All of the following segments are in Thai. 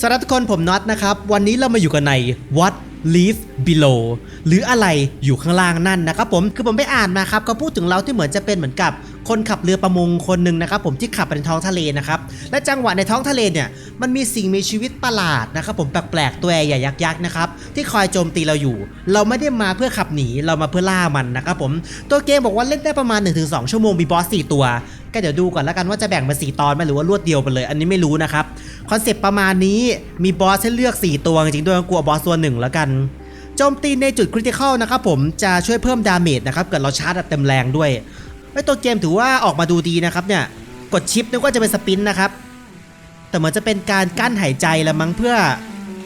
สวัสดีทุกคนผมน็อตนะครับ วันนี้เรามาอยู่กันใน What Live Below หรืออะไรอยู่ข้างล่างนั่นนะครับผมคือผมไปอ่านมาครับเขาพูดถึงเราที่เหมือนจะเป็นเหมือนกับคนขับเรือประมงคนหนึ่งนะครับผมที่ขับไปในท้องทะเลนะครับและจังหวะในท้องทะเลเนี่ยมันมีสิ่งมีชีวิตประหลาดนะครับผมแปลกๆตัวใหญ่ยักษ์ๆนะครับที่คอยโจมตีเราอยู่ เราไม่ได้มาเพื่อขับหนีเรามาเพื่อล่ามันนะครับผมตัวเกมบอกว่าเล่นได้ประมาณ 1-2 ชั่วโมงมีบอส4ตัว ก็เดี๋ยวดูก่อนแล้วกันว่าจะแบ่งเป็น4ตอนไหมหรือว่ารวดเดียวไปเลย อันนี้ไม่รู้นะครับ คอนเซปต์ประมาณนี้มีบอสให้เลือก 4 ตัวจริงๆด้วยกลัวบอสตัวหนึ่งแล้วกันโจมตีในจุดคริติคอลนะครับผมจะช่วยเพิ่มดาเมจนะครับเกิดเราชาร์จเต็มแรงด้วยไอ้ตัวเกมถือว่าออกมาดูดีนะครับเนี่ยกดชิปนึกว่าจะเป็นสปินนะครับแต่เหมือนจะเป็นการกั้นหายใจละมั้งเพื่อ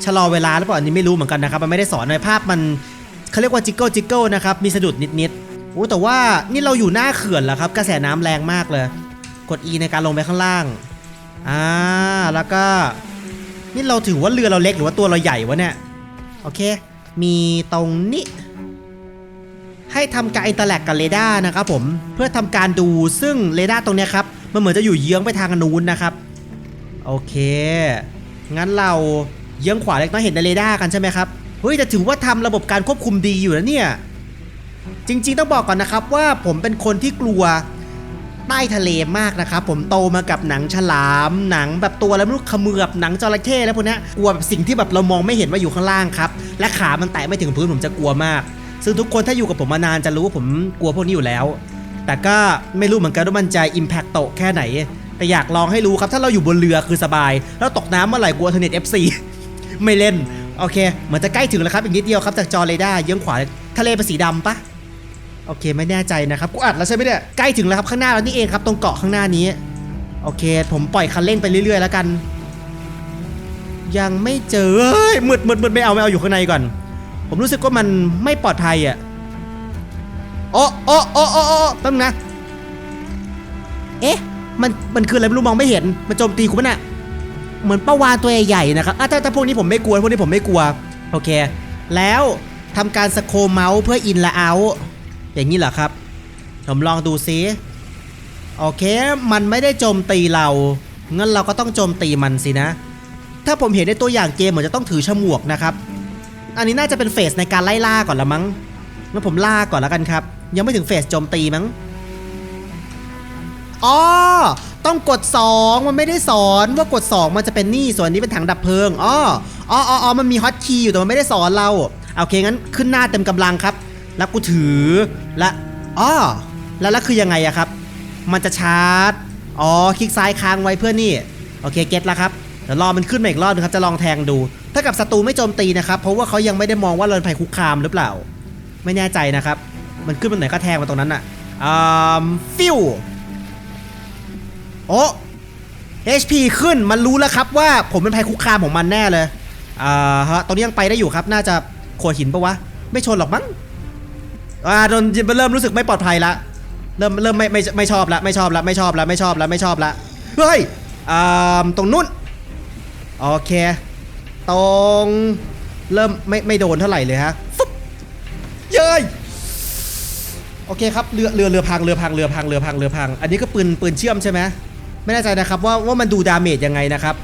ชะลอเวลาหรือเปล่าอันนี้ไม่รู้เหมือนกันนะครับมันไม่ได้สอนในภาพมันเขาเรียกว่าจิกเกิลจิกเกิลนะครับมีสะดุดนิดๆโอ้แต่ว่านี่เราอยู่หน้าเขื่อนแล้วครับกระแสน้ำแรงมากเลย กด E ในการลงไปข้างล่าง อ่าแล้วก็ นี่เราถือว่าเรือเราเล็กหรือว่าตัวเราใหญ่วะเนี่ยโอเค มีตรงนี้ให้ทำการอินเตอร์แลกกับเรดาร์นะครับผมเพื่อทำการดูซึ่งเรดาร์ตรงเนี้ยครับมันเหมือนจะอยู่เยื้องไปทางนู้นนะครับโอเคงั้นเราเยื้องขวาเล็กน้อยเห็นในเรดาร์กันใช่ไหมครับเฮ้ยแต่ถือว่าทำระบบการควบคุมดีอยู่นะเนี่ยจริง ๆ ต้องบอกก่อนนะครับว่าผมเป็นคนที่กลัว ใต้ทะเลมากนะครับผมโตมากับหนังฉลามหนังแบบตัวแล้วไม่รู้เขมือบหนังจระเข้แล้วพวกนี้กลัวแบบสิ่งที่แบบเรามองไม่เห็นว่าอยู่ข้างล่างครับและขามันแตะไม่ถึงพื้นผมจะกลัวมาก ซึ่งทุกคนถ้าอยู่กับผมมานานจะรู้ว่าผมกลัวพวกนี้อยู่แล้ว แต่ก็ไม่รู้เหมือนกันว่ามันจะอิมแพคโตแค่ไหน แต่อยากลองให้รู้ครับถ้าเราอยู่บนเรือคือสบาย แล้วตกน้ำเมื่อไหร่กลัวเทอร์เน็ต FC ไม่เล่นโอเคเหมือนจะใกล้ถึงแล้วครับอีกนิดเดียวครับจากจอเรดาร์เยื้องขวาทะเลเป็นสีดำปะ โอเคไม่แน่ใจนะครับกูอัดแล้วใช่ไหมเนี่ยใกล้ถึงแล้วครับข้างหน้าแล้วนี่เองครับ ตรงเกาะข้างหน้านี้ โอเค ผมปล่อยคันเร่งไปเรื่อย ๆ แล้วกัน ยังไม่เจอเฮ้ยมืดมืดมืดไม่เอาไม่เอาอยู่ข้างในก่อน ผมรู้สึกว่ามันไม่ปลอดภัยอะโอ้โอ้โอ้โอ้โอ้แป๊บนึงนะ เอ๊ะมันมันคืออะไรไม่รู้มองไม่เห็นมันโจมตีกูปะเนี่ยเหมือนประวานตัวใหญ่ๆนะครับอะถ้าถ้าพวกนี้ผมไม่กลัวพวกนี้ผมไม่กลัว โอเค แล้วทำการสโครเมาส์เพื่ออินและเอา อย่างนี้เหรอครับ ผมลองดูซิโอเค มันไม่ได้โจมตีเรา งั้นเราก็ต้องโจมตีมันสินะ ถ้าผมเห็นในตัวอย่างเกมเหมือนจะต้องถือฉมวกนะครับ อันนี้น่าจะเป็นเฟสในการไล่ล่าก่อนละมั้ง งั้นผมล่าก่อนแล้วกันครับ ยังไม่ถึงเฟสโจมตีมั้ง อ๋อ ต้องกด 2 มันไม่ได้สอนว่ากด 2 มันจะเป็นนี่ ส่วนนี้เป็นถังดับเพลิง อ๋อ อ๋ออ๋อมันมีฮอตคีย์อยู่แต่มันไม่ได้สอนเรา โอเคงั้นขึ้นหน้าเต็มกำลังครับ แล้วกูถือและอ๋อแล้วแล้วคือยังไงอะครับ มันจะชาร์จ อ๋อ คลิกซ้ายค้างไว้เพื่อนี่ โอเค เก็ตแล้วครับ เดี๋ยวรอมันขึ้นมาอีกรอบนึงครับ จะลองแทงดู ถ้ากับศัตรูไม่โจมตีนะครับ เพราะว่าเขายังไม่ได้มองว่าเราเป็นภัยคุกคามหรือเปล่า ไม่แน่ใจนะครับ มันขึ้นมาไหนก็แทงมาตรงนั้นอะอ่าฟิวโอ้ HP ขึ้น มันรู้แล้วครับว่าผมเป็นภัยคุกคามของมันแน่เลย อ่าฮะ ตอนนี้ยังไปได้อยู่ครับ น่าจะโขดหินปะวะ ไม่ชนหรอกมั้ง อ่าโดนเริ่มรู้สึกไม่ปลอดภัยละ เริ่มเริ่มไม่ไม่ไม่ชอบละไม่ชอบละไม่ชอบละไม่ชอบละไม่ชอบละเฮ้ยอ่าตรงนู้นโอเค ตรงเริ่มไม่ไม่โดนเท่าไหร่เลยฮะฟึบเย้ยโอเคครับเรือเรือเรือพังเรือพังเรือพังเรือพังเรือพัง อันนี้ก็ปืนปืนเชื่อมใช่ไหมไม่แน่ใจนะครับว่าว่ามันดูดาเมจยังไงนะครับ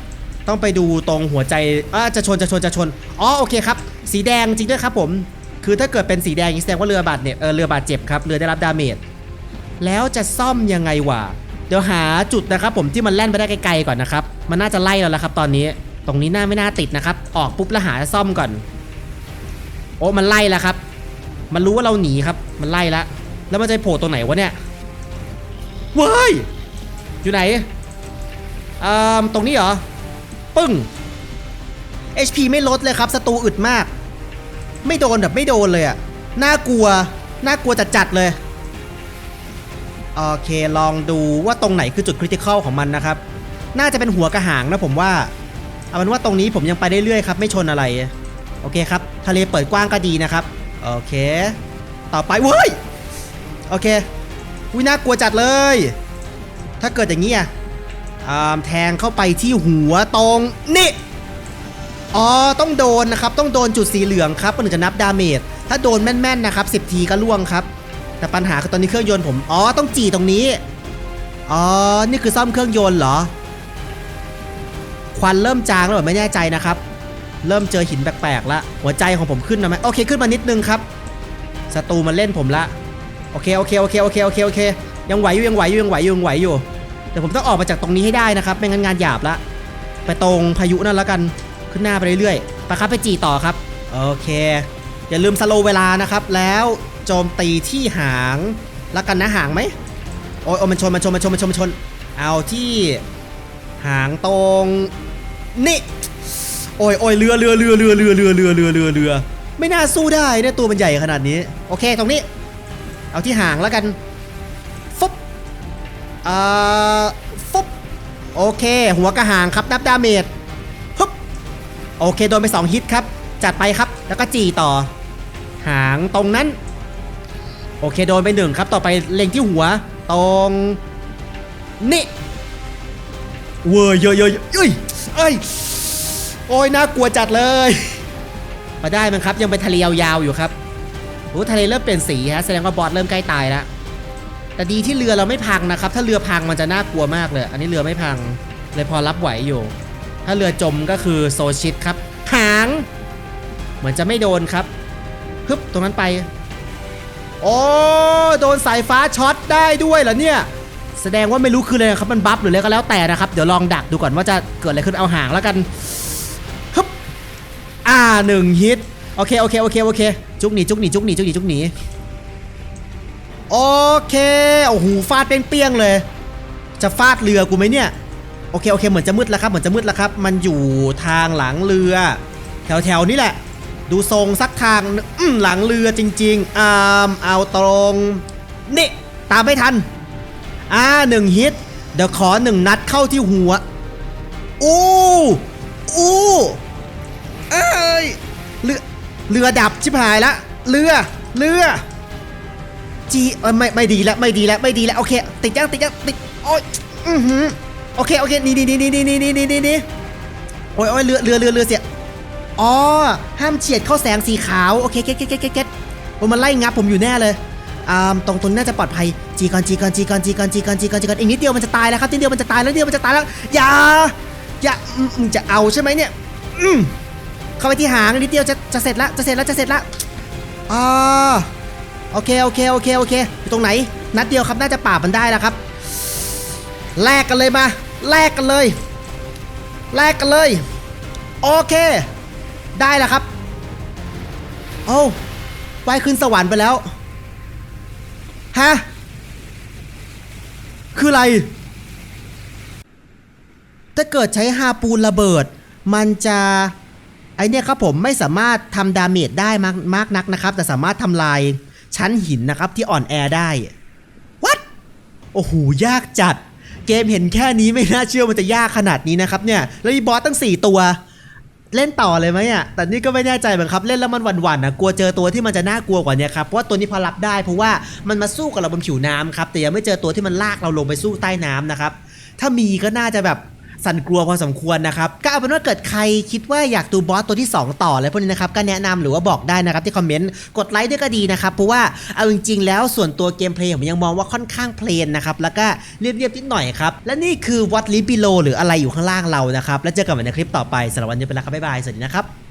ต้องไปดูตรงหัวใจอ่าจะชนจะชนจะชนอ๋อโอเคครับ สีแดงจริงด้วยครับผม คือถ้าเกิดเป็นสีแดงแสดงว่าเรือบาดเนี่ยเออเรือบาดเจ็บครับเรือได้รับดาเมจแล้วจะซ่อมยังไงวะเดี๋ยวหาจุดนะครับ ผมที่มันแล่นไปได้ไกลๆก่อนนะครับ มันน่าจะไล่เราแล้วครับ ตอนนี้ ตรงนี้น่าไม่น่าติดนะครับ ออกปุ๊บแล้วหาซ่อมก่อน โอ้มันไล่แล้วครับ มันรู้ว่าเราหนีครับ มันไล่แล้วแล้วมันจะโผล่ตรงไหนวะเนี่ยเว้ยอยู่ไหนอ่าตรงนี้เหรอปึ้ง HP ไม่ลดเลยครับศัตรูอึดมาก ไม่โดนแบบไม่โดนเลยอะน่ากลัว น่ากลัวจัดจัดๆเลย โอเคลองดูว่าตรงไหนคือจุดคริติคอลของมันนะครับ น่าจะเป็นหัวกระหางนะผมว่า เอาเป็นว่าตรงนี้ผมยังไปได้เรื่อยครับ ไม่ชนอะไร โอเคครับ ทะเลเปิดกว้างก็ดีนะครับ โอเค ต่อไปเว้ย โอเควิน่ากลัวจัดเลย ถ้าเกิดอย่างนี้อะอ่าแทงเข้าไปที่หัวตรงนี่ อ๋อต้องโดนนะครับต้องโดนจุดสีเหลืองครับมันถึงจะนับดาเมจถ้าโดนแม่นๆนะครับ10 ทีก็ล่วงครับ แต่ปัญหาคือตอนนี้เครื่องยนต์ผมอ๋อต้องจีตรงนี้อ๋อนี่คือซ่อมเครื่องยนต์เหรอ ควันเริ่มจางแล้วเหรอไม่แน่ใจนะครับ เริ่มเจอหินแปลกๆละหัวใจของผมขึ้นนะไหมโอเคขึ้นมานิดนึงครับศัตรูมันเล่นผมละโอเคโอเคโอเคโอเคโอเคโอเค ยังไหวอยู่ยังไหวอยู่ยังไหวอยู่ยังไหวอยู่แต่ผมต้องออกมาจากตรงนี้ให้ได้นะครับ ไม่งั้นงานหยาบละไปตรงพายุนั่นแล้วกัน ขึ้นหน้าไปเรื่อยๆไปครับไปจีต่อครับ โอเค อย่าลืมสโลเวลานะครับ แล้วโจมตีที่หางแล้วกันนะหางไหมโอ้ยโอ้ยมันชนมันชนมันชนมันชนมันชน เอาที่หางตรงนี่โอ้ยโอ้ยเรือเรือเรือเรือเรือเรือเรือเรือเรือเรือไม่น่าสู้ได้เนี่ยตัวมันใหญ่ขนาดนี้ โอเคตรงนี้ เอาที่หางแล้วกันฟุบอ่าฟุบโอเค หัวกระหางครับนับดาเมจ โอเคโดนไป 2 ฮิตครับ จัดไปครับแล้วก็จีต่อ หางตรงนั้น โอเคโดนไปหนึ่งครับ ต่อไปเล็งที่หัว ตรงนี่เวอร์เยอะเยอะเอ้ยเอ้ยโอ้ยน่ากลัวจัดเลยมาได้มั้งครับยังเป็นทะเลยาวๆอยู่ครับโอ้ทะเลเริ่มเปลี่ยนสีฮะแสดงว่าบอสเริ่มใกล้ตายแล้วแต่ดีที่เรือเราไม่พังนะครับ ถ้าเรือพังมันจะน่ากลัวมากเลย อันนี้เรือไม่พังเลยพอรับไหวอยู่ ถ้าเรือจมก็คือโซชิตครับ หาง เหมือนจะไม่โดนครับฮึบตรงนั้นไป โอ้โดนสายฟ้าช็อตได้ด้วยเหรอเนี่ย แสดงว่าไม่รู้คืออะไรครับมันบัฟหรืออะไรก็แล้วแต่นะครับ เดี๋ยวลองดักดูก่อนว่าจะเกิดอะไรขึ้นเอาหางแล้วกันฮึบอ่าหนึ่งฮิตโอเคโอเคโอเคโอเค จุกหนีจุกหนีจุกหนีจุกหนีจุกหนีโอเคโอ้โหฟาดเปี้ยงเลย จะฟาดเรือกูไหมเนี่ย โอเคโอเคเหมือนจะมืดแล้วครับเหมือนจะมืดแล้วครับ มันอยู่ทางหลังเรือ แถวแถวๆนี้แหละ ดูทรงสักทางหลังเรือจริงๆอ่าเอาตรงนี่ตามไม่ทันอ่าหนึ่งฮิตเดี๋ยวขอหนึ่งนัดเข้าที่หัวอู้อู้เอ้ยเรือเรือดับชิบหายละเรือเรือจีเอ้ยไม่ไม่ดีแล้วไม่ดีแล้วไม่ดีแล้วโอเค ติดยังติดยังติดโอ้ยอือหือ โอเคโอเคนี่นี่นี่นี่นี่นี่นี่นี่นี่โอ้ยโอ้ยเรือเรือเรือเรือเสียอ๋อห้ามเฉียดเข้าแสงสีขาวโอเคเก็ตเก็ตเก็ตเก็ตเก็ตโอ้ยมันไล่งับผมอยู่แน่เลยอ่าตรงตรงนี้น่าจะปลอดภัยจีก่อนจีก่อนจีก่อนจีก่อนจีก่อนจีก่อนจีก่อนอีกนิดเดียวมันจะตายแล้วครับนิดเดียวมันจะตายแล้วนิดเดียวมันจะตายแล้วอย่าอย่ามึงจะเอาใช่ไหมเนี่ยอืมเข้าไปที่หางนิดเดียวจะจะเสร็จละจะเสร็จแล้วจะเสร็จละอ่าโอเคโอเคโอเคโอเคอยู่ตรงไหน นัดเดียวครับน่าจะปราบมันได้แล้วครับแลกกันเลยมา แลกกันเลย แลกกันเลย โอเค ได้แล้วครับ โอ้ไปขึ้นสวรรค์ไปแล้ว ฮะ คืออะไร ถ้าเกิดใช้ฮาปูนระเบิด มันจะไอเนี่ยครับผมไม่สามารถทำดาเมจได้มากมากนักนะครับ แต่สามารถทำลายชั้นหินนะครับที่อ่อนแอได้ What โอ้โห ยากจัด เกมเห็นแค่นี้ไม่น่าเชื่อมันจะยากขนาดนี้นะครับเนี่ยแล้วมีบอสตั้ง 4 ตัวเล่นต่อเลยไหมอะ แต่นี่ก็ไม่แน่ใจเหมือนครับ เล่นแล้วมันหวั่นๆนะกลัวเจอตัวที่มันจะน่ากลัวกว่านี้ครับ เพราะว่าตัวนี้พอรับได้เพราะว่ามันมาสู้กับเราบนผิวน้ำครับ แต่ยังไม่เจอตัวที่มันลากเราลงไปสู้ใต้น้ำนะครับ ถ้ามีก็น่าจะแบบ สั่นกลัวพอสมควรนะครับก็เอาเป็นว่าเกิดใครคิดว่าอยากดูบอสตัวที่ 2 ต่ออะไรพวกนี้นะครับก็แนะนำหรือว่าบอกได้นะครับที่คอมเมนต์กดไลค์ด้วยก็ดีนะครับเพราะว่าเอาจริงๆ แล้วส่วนตัวเกมเพลย์ผมยังมองว่าค่อนข้างเพลนนะครับแล้วก็เรียบๆนิดหน่อยครับและนี่คือวัดลิบิโลหรืออะไรอยู่ข้างล่างเรานะครับแล้วเจอกันใหม่ในคลิปต่อไปสำหรับวันนี้ไปแล้วครับบ๊ายบายสวัสดีนะครับ